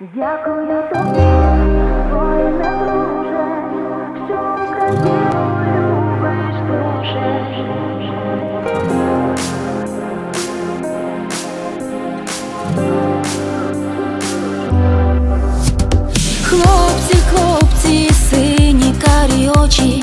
Дякую тобі, воїне друже, що Україну любиш дуже. Хлопці, хлопці, сині карі очі,